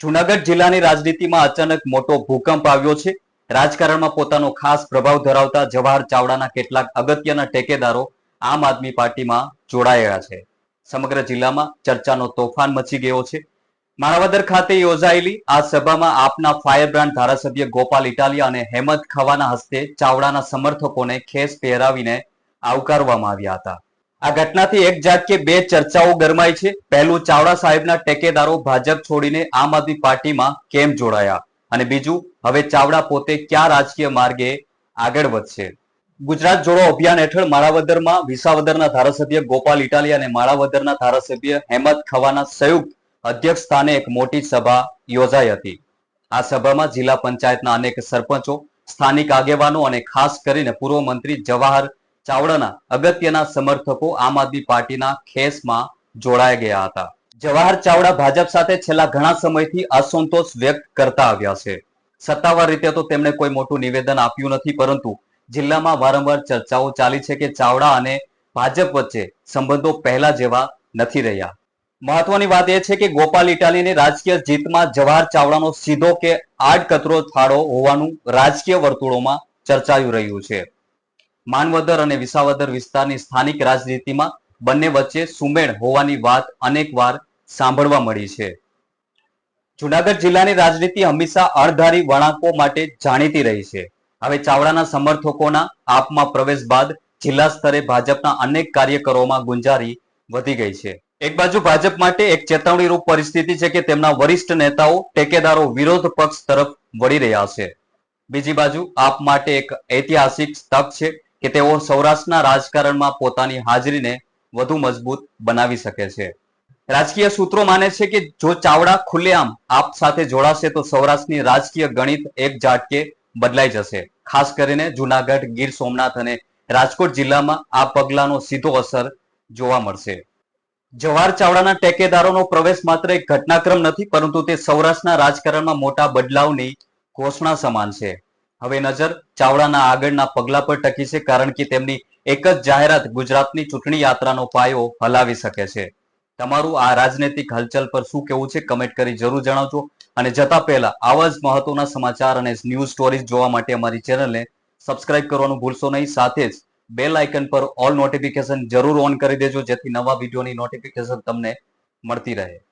જુનાગઢ જિલ્લાની રાજનીતિમાં અચાનક મોટો ભૂકંપ આવ્યો છે. રાજકારણમાં પોતાનો ખાસ પ્રભાવ ધરાવતા જવાહર ચાવડાના કેટલાક અગત્યના ટેકેદારો આમ આદમી પાર્ટીમાં જોડાયેલા છે. સમગ્ર જિલ્લામાં ચર્ચાનો તોફાન મચી ગયો છે. માણાવદર ખાતે યોજાયેલી આ સભામાં આપના ફાયર બ્રાન્ડ ધારાસભ્ય ગોપાલ ઇટાલિયા અને હેમંત ખવાના હસ્તે ચાવડાના સમર્થકોને ખેસ પહેરાવીને આવકારવામાં આવ્યા હતા. આ ઘટનાથી એક ઝાટકે બે ચર્ચાઓ ગરમાઈ છે. પહેલું ચાવડા સાહેબના ટેકેદારો ભાજપ છોડીને આમ આદમી પાર્ટીમાં કેમ જોડાયા? અને બીજું, હવે ચાવડા પોતે ક્યાં રાજકીય માર્ગે આગળ વધશે? ગુજરાત જોડો અભિયાન હેઠળ માળાવદરમાં વિસાવદરના ધારાસભ્ય ગોપાલ ઇટાલી અને માળાવદરના ધારાસભ્ય હેમંત ખવાના સંયુક્ત અધ્યક્ષ સ્થાને એક મોટી સભા યોજાઈ હતી. આ સભામાં જિલ્લા પંચાયતના અનેક સરપંચો, સ્થાનિક આગેવાનો અને ખાસ કરીને પૂર્વ મંત્રી જવાહર ચાવડાના અગત્યના સમર્થકો આમ આદમી પાર્ટીના ખેસમાં જોડાઈ ગયા હતા. જવાહર ચાવડા ભાજપ સાથે છેલ્લા ઘણા સમયથી અસંતોષ વ્યક્ત કરતા આવ્યા છે. સત્તાવાર રીતે તો તેમણે કોઈ મોટું નિવેદન આપ્યું નથી, પરંતુ જિલ્લામાં વારંવાર ચર્ચાઓ ચાલી છે કે ચાવડા અને ભાજપ વચ્ચે સંબંધો પહેલા જેવા નથી રહ્યા. મહત્વની વાત એ છે કે ગોપાલ ઇટાલીની રાજકીય જીતમાં જવાહર ચાવડાનો સીધો કે આડકતરો થાળો હોવાનું રાજકીય વર્તુળોમાં ચર્ચાયું રહ્યું છે. માનવદર અને વિસાવદર વિસ્તારની સ્થાનિક રાજનીતિમાં બંને વચ્ચે સુમેળ હોવાની વાત અનેકવાર સાંભળવા મળી છે. જુનાગઢ જિલ્લાની રાજનીતિ હંમેશા અણધારી વળાંકો માટે જાણીતી રહી છે. હવે ચાવડાના સમર્થકોના આપમાં પ્રવેશ બાદ જિલ્લા સ્તરે ભાજપના અનેક કાર્યકરોમાં ગુંજારી વધી ગઈ છે. એક બાજુ ભાજપ માટે એક ચેતવણીરૂપ પરિસ્થિતિ છે કે તેમના વરિષ્ઠ નેતાઓ ટેકેદારો વિરોધ પક્ષ તરફ વળી રહ્યા છે. બીજી બાજુ આપ માટે એક ઐતિહાસિક તક છે. કે તેઓ સૌરાષ્ટ્રના રાજકારણમાં પોતાની હાજરીને વધુ મજબૂત બનાવી શકે છે. રાજકીય સૂત્રો માને છે કે જો ચાવડા ખુલ્લેઆમ આપ સાથે જોડાશે તો સૌરાષ્ટ્રની રાજકીય ગણિત એક ઝાટકે બદલાઈ જશે. ખાસ કરીને જુનાગઢ, ગીર સોમનાથ અને રાજકોટ જિલ્લામાં આ પગલાનો સીધો અસર જોવા મળશે. જવાહર ચાવડાના ટેકેદારોનો પ્રવેશ માત્ર એક ઘટનાક્રમ નથી, પરંતુ તે સૌરાષ્ટ્રના રાજકારણમાં મોટા બદલાવની ઘોષણા સમાન છે. હવે નજર ચાવડાના આગળના પગલા પર ટકી છે, કારણ કે તેમની એક જ જાહેરાત ગુજરાતની ચૂંટણી યાત્રાનો પાયો હલાવી શકે છે. તમારું આ રાજનૈતિક હલચલ પર શું કેવું છે કમેન્ટ કરી જરૂર જણાવજો. અને જતા પહેલા, આવા જ મહત્વના સમાચાર અને ન્યૂઝ સ્ટોરીઝ જોવા માટે અમારી ચેનલને સબસ્ક્રાઇબ કરવાનું ભૂલશો નહીં. સાથે જ બેલ આઇકન પર ઓલ નોટિફિકેશન જરૂર ઓન કરી દેજો, જેથી નવા વિડીયોની નોટિફિકેશન તમને મળતી રહે.